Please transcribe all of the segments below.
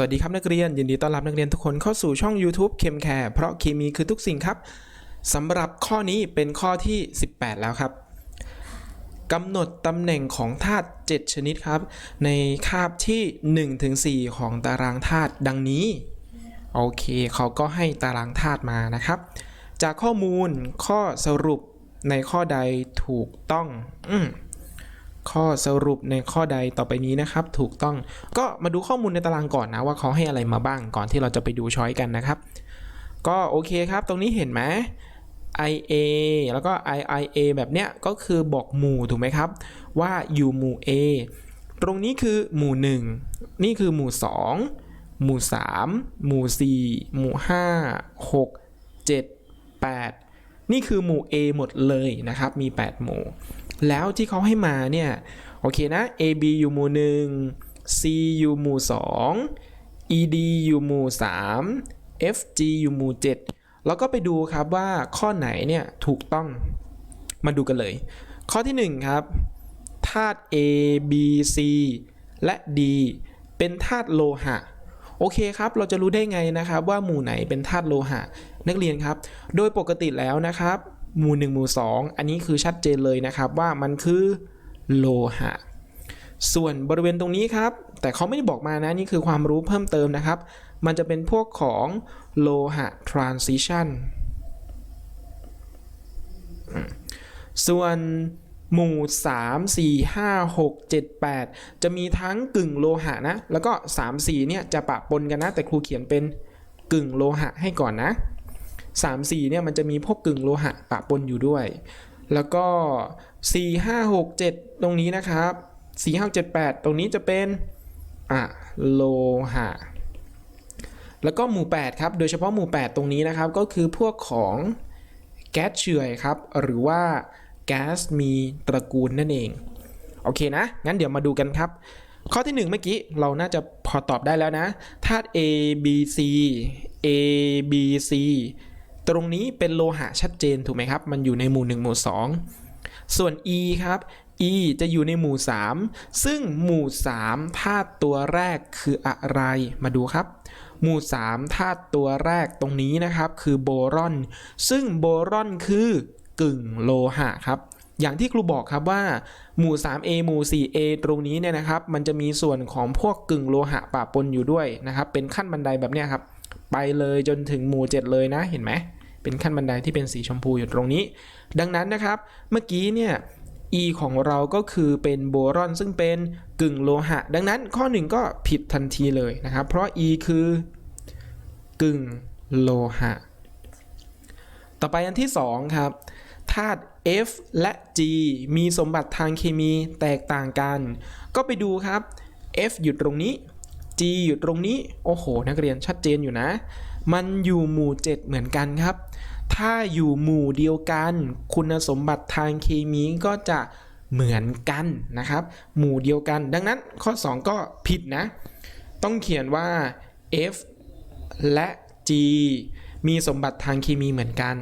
สวัสดีครับนักเรียนยินดีต้อนรับนักเรียนทุกคนเข้าสู่ช่อง YouTube เคมแคร์เพราะเคมีคือทุกสิ่งครับสำหรับข้อนี้เป็นข้อที่ 18 แล้วครับกำหนดตำแหน่งของธาตุ7ชนิดครับ ในคาบที่1ถึง4ของตารางธาตุดังนี้ โอเคเขาก็ให้ตารางธาตุมานะครับ จากข้อมูลข้อสรุปในข้อใดถูกต้อง อืม ข้อสรุปในข้อใดต่อไปนี้นะครับ ถูกต้องก็มาดูข้อมูลในตารางก่อนนะว่าเขาให้อะไรมาบ้างก่อนที่เราจะไปดูช้อยกันนะครับ ก็โอเคครับ ตรงนี้เห็นไหม IA แล้วก็ IIA แบบเนี้ยก็คือบอกหมู่ถูกไหมครับ ว่าอยู่หมู่ A ตรงนี้คือหมู่ 1 นี่คือหมู่ 2 หมู่ 3 หมู่ 4 หมู่ 5 6 7 8 นี่คือหมู่ A หมดเลยนะครับ มี 8 หมู่ แล้วที่เขาให้มาเนี่ย โอเคนะ AB อยู่หมู่1 C อยู่หมู่2 ED อยู่หมู่3 FG อยู่หมู่7แล้วก็ไปดูครับว่าข้อไหนเนี่ยถูกต้องมาดูกันเลย ข้อที่ 1 ครับธาตุ A B C และ D เป็นธาตุโลหะ โอเคครับ เราจะรู้ได้ไงนะครับว่าหมู่ไหนเป็นธาตุโลหะ นักเรียนครับ โดยปกติแล้วนะครับ หมู่1หมู่2 อันนี้คือชัดเจนเลยนะครับว่ามันคือโลหะ ส่วนบริเวณตรงนี้ครับ แต่เขาไม่ได้บอกมานะ นี่คือความรู้เพิ่มเติมนะครับ มันจะเป็นพวกของโลหะ transition ส่วนหมู่ 3 4 5 6 7 8 จะมีทั้งกึ่งโลหะนะ แล้วก็ 3 4 เนี่ยจะปะปนกันนะ แต่ครูเขียนเป็นกึ่งโลหะให้ก่อนนะ 3 4เนี่ยมันจะมีพวกกึ่งโลหะปะปนอยู่ด้วย แล้วก็ 4 5 6 7 ตรงนี้นะครับ 4 5 7 8 ตรงนี้จะเป็นอะโลหะ แล้วก็หมู่ 8 ครับ โดยเฉพาะหมู่ 8 ตรงนี้นะครับ ก็คือพวกของแก๊สเฉื่อยครับ หรือว่าแก๊สมีตระกูลนั่นเอง โอเคนะ งั้นเดี๋ยวมาดูกันครับ ข้อที่ 1 เมื่อกี้ เราน่าจะพอตอบได้แล้วนะ ธาตุ A B C A B C ตรงนี้เป็นโลหะชัดเจนถูกไหมครับ มันอยู่ในหมู่ 1 หมู่ 2 ส่วน E ครับ E จะอยู่ในหมู่ 3 ซึ่งหมู่ 3ธาตุตัวแรกคืออะไร มาดูครับ หมู่ 3ธาตุตัวแรกตรงนี้นะครับคือโบรอน ซึ่งโบรอนคือกึ่งโลหะครับ อย่างที่ครูบอกครับว่า หมู่ 3A หมู่ 4A ตรงนี้เนี่ยนะครับ มันจะมีส่วนของพวกกึ่งโลหะปะปนอยู่ด้วยนะครับ เป็นขั้นบันไดแบบเนี้ยครับ ไปเลยจนถึงหมู่ 7 เลยนะ เห็นไหม เป็นขั้นบันไดที่เป็นสีชมพูอยู่ตรงนี้ ดังนั้นนะครับ เมื่อกี้เนี่ย E ของเราก็คือเป็นโบรอนซึ่งเป็นกึ่งโลหะ ดังนั้นข้อหนึ่งก็ผิดทันทีเลยนะครับ เพราะ E คือกึ่งโลหะ ต่อไปอันที่2ครับธาตุ F และ G มีสมบัติทางเคมีแตกต่างกัน ก็ไปดูครับ F อยู่ตรงนี้ G อยู่ตรงนี้ โอ้โห นักเรียนชัดเจนอยู่นะ มันอยู่หมู่ 7 เหมือนกันครับ ถ้าอยู่หมู่เดียวกัน คุณสมบัติทางเคมีก็จะเหมือนกันนะครับ หมู่เดียวกัน ดังนั้นข้อ 2 ก็ผิดนะ ต้องเขียนว่า F และ G มีสมบัติทางเคมีเหมือนกัน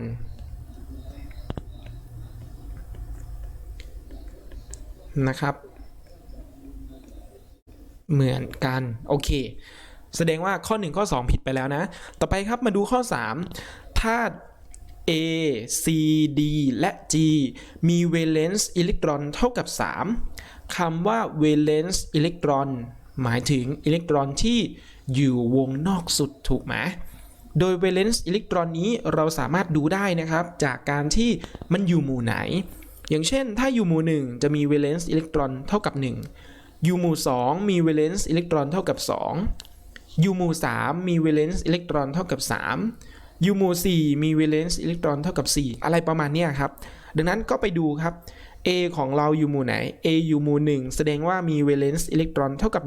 นะครับ เหมือนกัน โอเค แสดงว่าข้อ 1 ข้อ 2 ผิดไปแล้วนะ ต่อไปครับมาดูข้อ3ธาตุ A C D และ G มี valence อิเล็กตรอนเท่ากับ 3คำว่า valence อิเล็กตรอน หมายถึงอิเล็กตรอนที่อยู่วงนอกสุดถูกไหมโดย valence อิเล็กตรอนนี้เราสามารถดูได้นะครับ จากการที่มันอยู่หมู่ไหน อย่างเช่น ถ้าอยู่หมู่ 1 จะมี valence อิเล็กตรอนเท่ากับ 1อยู่หมู่ 2 มี valence อิเล็กตรอนเท่ากับ2อ ยู่หมู่3มี valence อิเล็กตรอนเท่ากับ3อยู่หมู่4มี valence อิเล็กตรอนเท่ากับ 4 อะไรประมาณนี้ครับ ดังนั้นก็ไปดูครับ A ของเราอยู่หมู่ไหน A อยู่หมู่1แสดงว่ามี valence อิเล็กตรอนเท่ากับ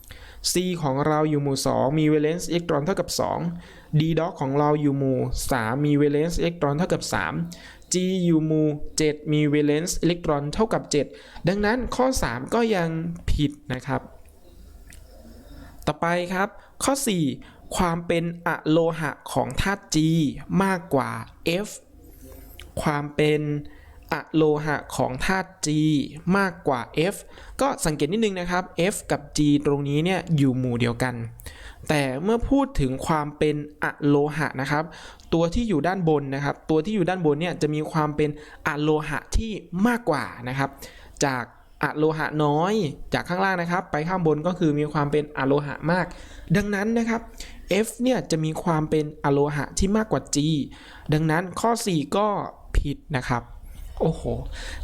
1 C ของเราอยู่หมู่ 2 มี valence อิเล็กตรอนเท่ากับ 2 D dot ของเราอยู่หมู่ 3 มี valence อิเล็กตรอนเท่ากับ 3 G อยู่หมู่ 7 มี valence อิเล็กตรอนเท่ากับ 7 ดังนั้นข้อ 3 ก็ยังผิดนะครับ ต่อไปครับ ข้อ 4 ความเป็นอะโลหะของธาตุ G มากกว่า F ความเป็นอะโลหะของธาตุ G มากกว่า F ก็สังเกตนิดนึงนะครับ F กับ G ตรงนี้เนี่ยอยู่หมู่เดียวกัน แต่เมื่อพูดถึงความเป็นอะโลหะนะครับ ตัวที่อยู่ด้านบนนะครับ ตัวที่อยู่ด้านบนเนี่ยจะมีความเป็นอะโลหะที่มากกว่านะครับ จาก อะโลหะน้อยจากข้างล่างนะครับ ไปข้างบนก็คือมีความเป็นอะโลหะมาก ดังนั้นนะครับ F เนี่ยจะมีความเป็นอะโลหะที่มากกว่า G ดังนั้นข้อ 4 ก็ผิดนะครับโอ้โห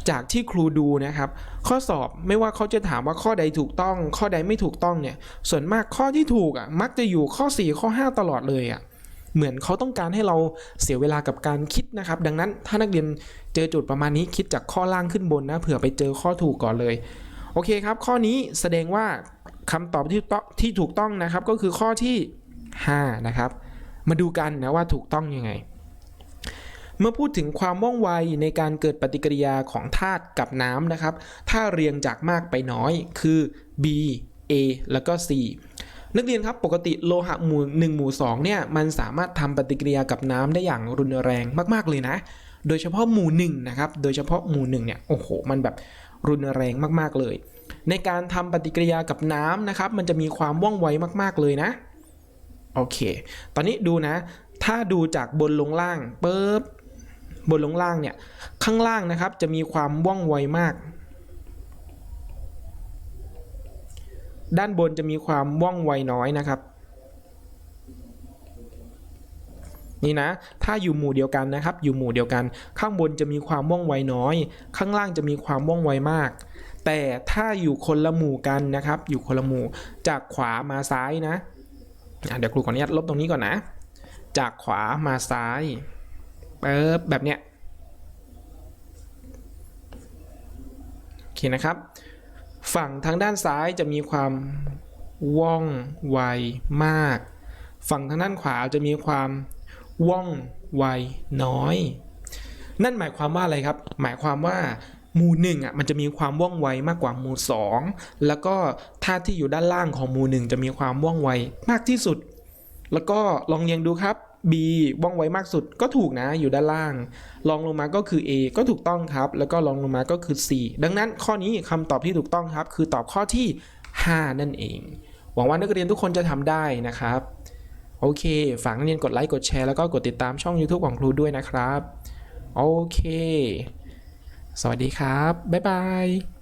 จากที่ครูดูนะครับ ข้อสอบไม่ว่าเขาจะถามว่าข้อใดถูกต้อง ข้อใดไม่ถูกต้องเนี่ย ส่วนมากข้อที่ถูกอะมักจะอยู่ข้อ 4 ข้อ 5 ตลอดเลยอะ เหมือนเขาต้องการให้เราเสียเวลากับการคิดนะครับ ดังนั้นถ้านักเรียนเจอจุดประมาณนี้คิดจากข้อล่างขึ้นบนนะเผื่อไปเจอข้อถูกก่อนเลย โอเคครับ ข้อนี้แสดงว่าคำตอบที่ที่ถูกต้องนะครับ ก็คือข้อที่ 5 นะครับ มาดูกันนะว่าถูกต้องยังไง เมื่อพูดถึงความว่องไวในการเกิดปฏิกิริยาของธาตุกับน้ำนะครับ ถ้าเรียงจากมากไปน้อยคือ B A แล้วก็ C นักเรียนครับปกติโลหะหมู่1หมู่2เนี่ยมันสามารถทำปฏิกิริยากับน้ำได้อย่างรุนแรงมาก ๆเลยนะ โดยเฉพาะหมู่1นะครับโดยเฉพาะหมู่1เนี่ยโอ้โหมันแบบรุนแรงมากๆเลย ในการทำปฏิกิริยากับน้ำนะครับ มันจะมีความว่องไวมาก ๆเลยนะโอเค ตอนนี้ดูนะ ถ้าดูจากบนลงล่างปุ๊บบนลงล่างเนี่ยข้างล่างนะครับจะมีความว่องไวมาก ด้านบนจะมีความว่องไวน้อยนะครับ นี่นะ ถ้าอยู่หมู่เดียวกันนะครับ อยู่หมู่เดียวกัน ข้างบนจะมีความว่องไวน้อย ข้างล่างจะมีความว่องไวมาก แต่ถ้าอยู่คนละหมู่กันนะครับ อยู่คนละหมู่จากขวามาซ้ายนะเดี๋ยวครูขออนุญาตลบตรงนี้ก่อนนะ จากขวามาซ้ายเปิบแบบเนี้ยโอเคนะครับ ฝั่งทางด้านซ้ายจะมีความว่องไวมาก ฝั่งทางด้านขวาจะมีความว่องไวน้อย นั่นหมายความว่าอะไรครับ หมายความว่าหมู่หนึ่งอะมันจะมีความว่องไวมากกว่าหมู่สองแล้วก็ธาตุที่อยู่ด้านล่างของหมู่หนึ่งจะมีความว่องไวมากที่สุด แล้วก็ลองเรียงดูครับ B ว่องไวมากสุดก็ถูกนะอยู่ด้านล่างลองลงมาก็คือ A ก็ถูกต้องครับ แล้วก็ลองลงมาก็คือ C ดังนั้นข้อนี้คำตอบที่ถูกต้องครับ คือตอบข้อที่ 5 นั่นเอง หวังว่านักเรียนทุกคนจะทำได้นะครับ โอเค ฝากนักเรียนกดไลค์กดแชร์แล้วก็กดติดตามช่อง YouTube ของครูด้วยนะครับ โอเค สวัสดีครับ บ๊ายบาย